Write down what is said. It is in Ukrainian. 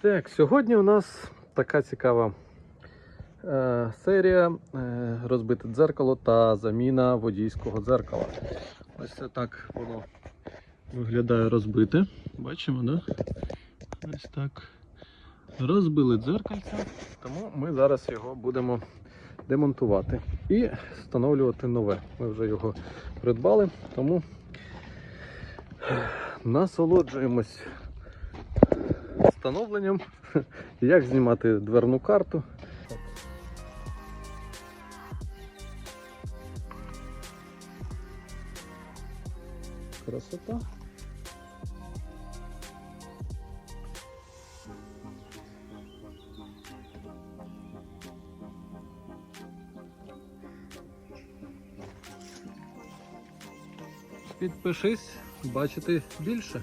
Так, сьогодні у нас така цікава е, серія е, розбите дзеркало та заміна водійського дзеркала. Ось це так воно виглядає розбите. Бачимо, да? Ось так. Розбили дзеркальце, тому ми зараз його будемо демонтувати і встановлювати нове. Ми вже його придбали, тому насолоджуємось встановленням, як знімати дверну карту. Красота. Підпишись, бачити більше.